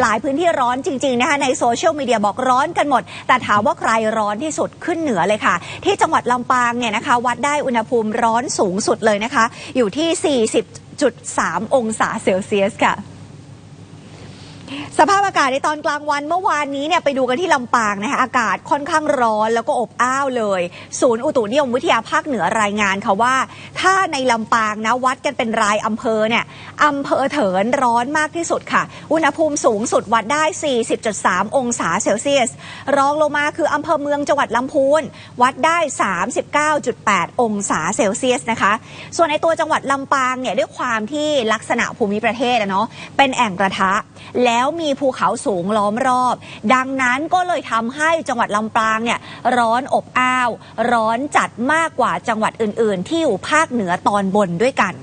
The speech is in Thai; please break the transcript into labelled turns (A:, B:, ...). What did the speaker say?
A: หลายพื้นที่ร้อนจริง ๆ นะคะในโซเชียลมีเดียบอกร้อนกันหมด แต่ถามว่าใครร้อนที่สุดขึ้นเหนือเลยค่ะ ที่จังหวัดลำปางเนี่ยนะคะ วัดได้อุณหภูมิร้อนสูงสุดเลยนะคะ อยู่ที่ 40.3 องศาเซลเซียสค่ะ สภาพอากาศในตอนกลางวันเมื่อวานนี้เนี่ยไปดูกันที่ลำปางนะคะอากาศค่อนข้างร้อนแล้วก็อบอ้าวเลย ศูนย์อุตุนิยมวิทยาภาคเหนือรายงานค่ะว่า ถ้าในลำปางนะวัดกันเป็นรายอำเภอเนี่ยอำเภอเถินร้อนมากที่สุดค่ะ อุณหภูมิสูงสุดวัดได้ 40.3 องศาเซลเซียส รองลงมาคืออำเภอเมืองจังหวัดลำพูนวัดได้ 39.8 องศาเซลเซียสนะคะ ส่วนในตัวจังหวัดลำปางเนี่ยด้วยความที่ลักษณะภูมิประเทศอะเนาะเป็นแอ่งกระทะแล้วแล้วมีภูเขาสูงล้อมรอบ ดังนั้นก็เลยทำให้จังหวัดลำปางเนี่ยร้อนอบอ้าว ร้อนจัดมากกว่าจังหวัดอื่น ๆ ที่อยู่ภาคเหนือตอนบนด้วยกัน